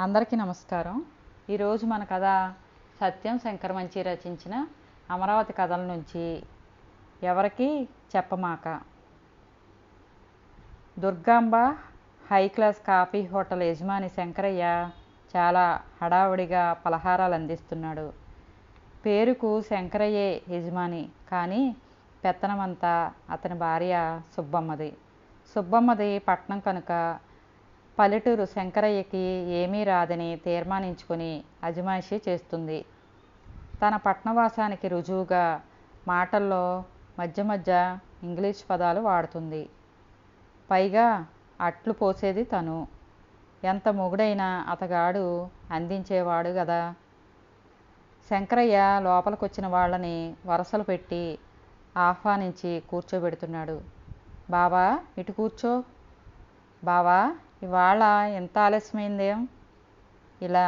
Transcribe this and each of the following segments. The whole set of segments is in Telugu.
అందరికీ నమస్కారం. ఈరోజు మన కథ సత్యం శంకరమంచి రచించిన అమరావతి కథల నుంచి ఎవరికి చెప్పమాక. Durgamba high class coffee hotel యజమాని శంకరయ్య చాలా హడావుడిగా పలహారాలు అందిస్తున్నాడు. పేరుకు శంకరయ్యే యజమాని కానీ పెత్తనమంతా అతని భార్య సుబ్బమ్మది. సుబ్బమ్మది పట్నం కనుక పల్లెటూరు శంకరయ్యకి ఏమీ రాదని తీర్మానించుకొని అజమాయిషీ చేస్తుంది. తన పట్నవాసానికి రుజువుగా మాటల్లో మధ్య మధ్య ఇంగ్లీష్ పదాలు వాడుతుంది. పైగా అట్లు పోసేది తను. ఎంత మొగుడైనా అతగాడు అందించేవాడు కదా శంకరయ్య లోపలికొచ్చిన వాళ్ళని వరసలు పెట్టి ఆహ్వానించి కూర్చోబెడుతున్నాడు. బావా ఇటు కూర్చో. బావా ఇవాళ ఎంత ఆలస్యమైందేం? ఇలా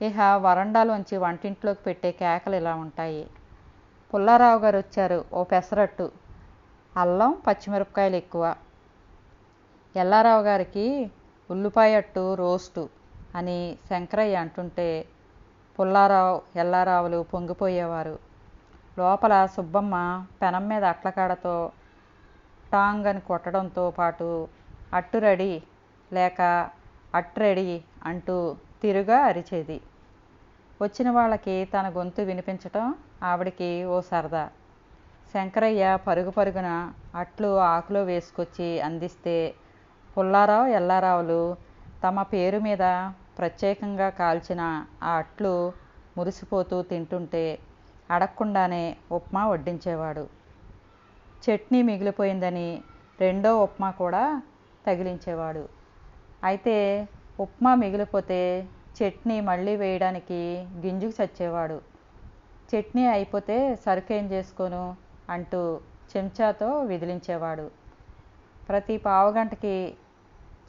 ఇహ వరండాలోంచి వంటింట్లోకి పెట్టే కేకలు ఇలా ఉంటాయి. పుల్లారావు గారు వచ్చారు ఓ పెసరట్టు. అల్లం పచ్చిమిరపకాయలు ఎక్కువ. ఎల్లారావు గారికి ఉల్లిపాయ అట్టు రోస్టు అని శంకరయ్య అంటుంటే పుల్లారావు ఎల్లారావులు పొంగిపోయేవారు. లోపల సుబ్బమ్మ పెనం మీద అట్లకాడతో టాంగ్ అని కొట్టడంతో పాటు అట్టు రెడీ లేక అట్రెడి అంటూ తిరుగా అరిచేది. వచ్చిన వాళ్ళకి తన గొంతు వినిపించటం ఆవిడికి ఓ సరదా. శంకరయ్య పరుగు పరుగున అట్లు ఆకులో వేసుకొచ్చి అందిస్తే పుల్లారావు ఎల్లారావులు తమ పేరు మీద ప్రత్యేకంగా కాల్చిన ఆ అట్లు మురిసిపోతూ తింటుంటే అడగకుండానే ఉప్మా వడ్డించేవాడు. చట్నీ మిగిలిపోయిందని రెండో ఉప్మా కూడా తగిలించేవాడు. అయితే ఉప్మా మిగిలిపోతే చట్నీ మళ్ళీ వేయడానికి గింజుకు చచ్చేవాడు. చట్నీ అయిపోతే సరుకేం చేసుకోను అంటూ చెంచాతో విదిలించేవాడు. ప్రతి పావుగంటకి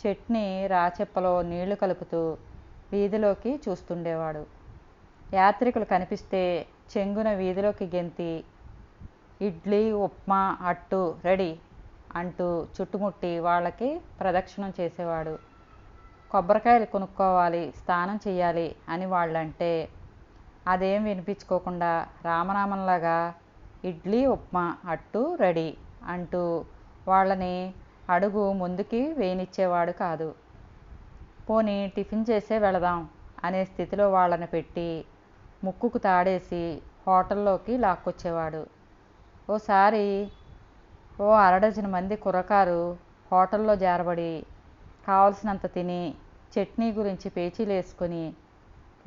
చట్నీ రాచెప్పలో నీళ్ళు కలుపుతూ వీధిలోకి చూస్తుండేవాడు. యాత్రికులు కనిపిస్తే చెంగున వీధిలోకి గెంతి ఇడ్లీ ఉప్మా అట్టు రెడీ అంటూ చుట్టుముట్టి వాళ్ళకి ప్రదక్షిణం చేసేవాడు. కొబ్బరికాయలు కొనుక్కోవాలి స్నానం చేయాలి అని వాళ్ళంటే అదేం వినిపించుకోకుండా రామనామంలాగా ఇడ్లీ ఉప్మా అట్టు రెడీ అంటూ వాళ్ళని అడుగు ముందుకి వేయనిచ్చేవాడు కాదు. పోనీ టిఫిన్ చేసే వెళదాం అనే స్థితిలో వాళ్ళని పెట్టి ముక్కుకు తాడేసి హోటల్లోకి లాక్కొచ్చేవాడు. ఓసారి ఓ అరడజన మంది కుర్రకారు హోటల్లో జారబడి కావలసినంత తిని చట్నీ గురించి పేచీలు వేసుకొని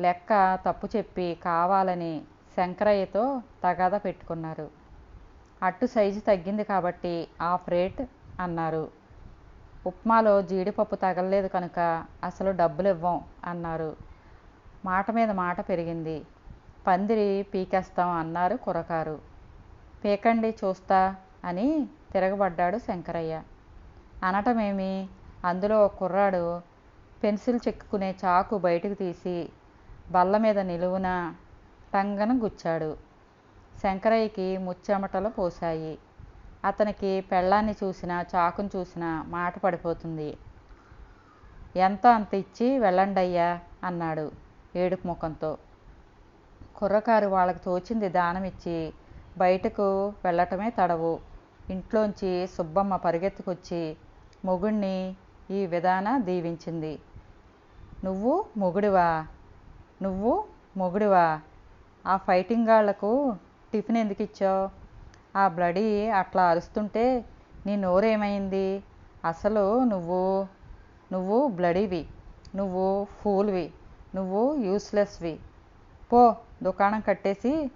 లెక్క తప్పు చెప్పి కావాలని శంకరయ్యతో తగాదా పెట్టుకున్నారు. అట్టు సైజు తగ్గింది కాబట్టి హాఫ్ రేట్ అన్నారు. ఉప్మాలో జీడిపప్పు తగలలేదు కనుక అసలు డబ్బులు ఇవ్వం అన్నారు. మాట మీద మాట పెరిగింది. పందిరి పీకేస్తాం అన్నారు కురకారు పీకండి చూస్తా అని తిరగబడ్డాడు శంకరయ్య. అనటమేమి? అందులో ఒక కుర్రాడు పెన్సిల్ చెక్కుకునే చాకు బయటకు తీసి బల్ల మీద నిలువున టంగన గుచ్చాడు. శంకరయ్యకి ముచ్చెమటలు పోశాయి. అతనికి పెళ్ళాన్ని చూసినా చాకును చూసినా మాట పడిపోతుంది. ఎంత అంత ఇచ్చి వెళ్ళండయ్యా అన్నాడు ఏడుపు ముఖంతో. కుర్రకారు వాళ్ళకు తోచింది దానం ఇచ్చి బయటకు వెళ్ళటమే తడవు. ఇంట్లోంచి సుబ్బమ్మ పరిగెత్తుకొచ్చి మొగుణ్ణి ఈ విధాన దీవించింది. నువ్వు మొగుడివా? నువ్వు మొగుడివా? ఆ ఫైటింగ్ గాళ్ళకు టిఫిన్ ఎందుకు ఇచ్చావు? ఆ బ్లడీ అట్లా అరుస్తుంటే నీ నోరేమైంది? అసలు నువ్వు నువ్వు బ్లడీవి. నువ్వు ఫూల్వి. నువ్వు యూస్లెస్వి. పో దుకాణం కట్టేసి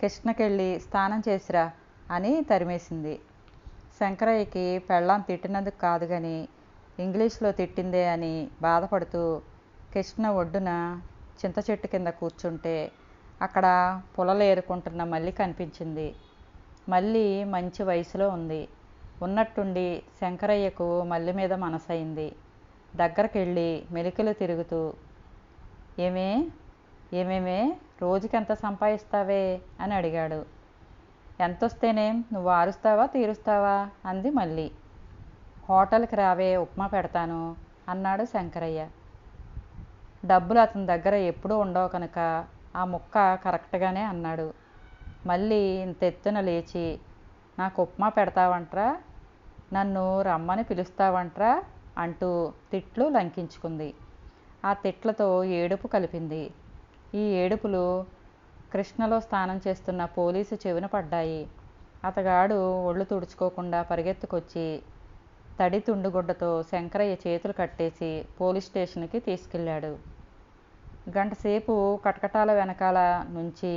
కృష్ణకెళ్ళి స్నానం చేసిరా అని తరిమేసింది. శంకరయ్యకి పెళ్ళాం తిట్టినందుకు కాదు కానీ ఇంగ్లీష్లో తిట్టిందే అని బాధపడుతూ కృష్ణ ఒడ్డున చింత చెట్టు కింద కూర్చుంటే అక్కడ పొలలు ఏరుకుంటున్న మల్లి కనిపించింది. మల్లి మంచి వయసులో ఉంది. ఉన్నట్టుండి శంకరయ్యకు మల్లి మీద మనసైంది దగ్గరకెళ్ళి మెలికలు తిరుగుతూ ఏమే ఏమేమే రోజుకెంత సంపాదిస్తావే? అని అడిగాడు. ఎంతొస్తేనేం నువ్వు ఆరుస్తావా తీరుస్తావా? అంది మళ్ళీ హోటల్కి రావే ఉప్మా పెడతాను అన్నాడు శంకరయ్య. డబ్బులు అతని దగ్గర ఎప్పుడూ ఉండవు కనుక ఆ ముక్క కరెక్ట్గానే అన్నాడు. మళ్ళీ ఇంత ఎత్తున లేచి నాకు ఉప్మా పెడతావంట్రా నన్ను రమ్మని పిలుస్తావంట్రా అంటూ తిట్లు లంకించుకుంది. ఆ తిట్లతో ఏడుపు కలిపింది. ఈ ఏడుపులు కృష్ణలో స్నానం చేస్తున్న పోలీసు చెవిన పడ్డాయి. అతగాడు ఒళ్ళు తుడుచుకోకుండా పరిగెత్తుకొచ్చి తడి తుండుగుడ్డతో శంకరయ్య చేతులు కట్టేసి పోలీస్ స్టేషన్కి తీసుకెళ్ళాడు. గంటసేపు కటకటాల వెనకాల నుంచి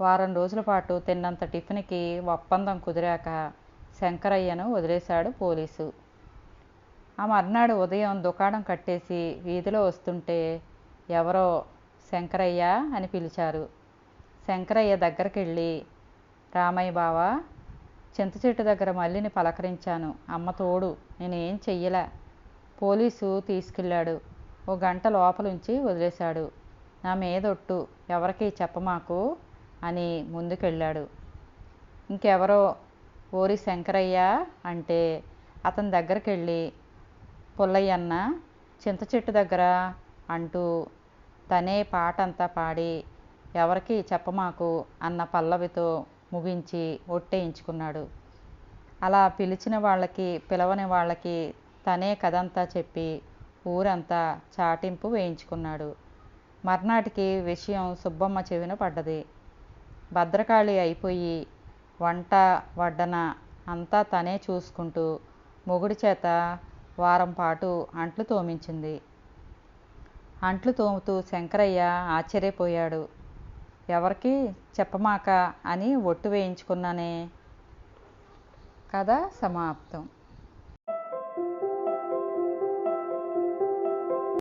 వారం రోజుల పాటు తిన్నంత టిఫిన్కి ఒప్పందం కుదిరాక శంకరయ్యను వదిలేశాడు పోలీసు. ఆ మర్నాడు ఉదయం దుకాణం కట్టేసి వీధిలో వస్తుంటే ఎవరో శంకరయ్య అని పిలిచారు. శంకరయ్య దగ్గరికి వెళ్ళి రామయ్య బావా చింత చెట్టు దగ్గర మల్లిని పలకరించాను. అమ్మ తోడు నేనేం చెయ్యలే. పోలీసు తీసుకెళ్ళాడు. ఓ గంట లోపలుంచి వదిలేశాడు. నా మీదొట్టు ఎవరికి చెప్పమాకు అని ముందుకెళ్ళాడు. ఇంకెవరో ఓరి శంకరయ్య అంటే అతని దగ్గరికి వెళ్ళి పుల్లయ్యన్న చింత చెట్టు దగ్గర అంటూ తనే పాట అంతా పాడి ఎవరికి చెప్పమాకు అన్న పల్లవితో ముగించి ఒట్టేయించుకున్నాడు. అలా పిలిచిన వాళ్ళకి పిలవని వాళ్ళకి తనే కథంతా చెప్పి ఊరంతా చాటింపు వేయించుకున్నాడు. మర్నాటికి విషయం సుబ్బమ్మ చెవిన పడ్డది. భద్రకాళి అయిపోయి వంట వడ్డన అంతా తనే చూసుకుంటూ మొగుడి చేత వారం పాటు అంట్లు తోమించింది. అంట్లు తోముతూ శంకరయ్య ఆశ్చర్యపోయాడు. ఎవరికి చెప్పమాక అని ఒట్టు వేయించుకున్నానే. కథ సమాప్తం.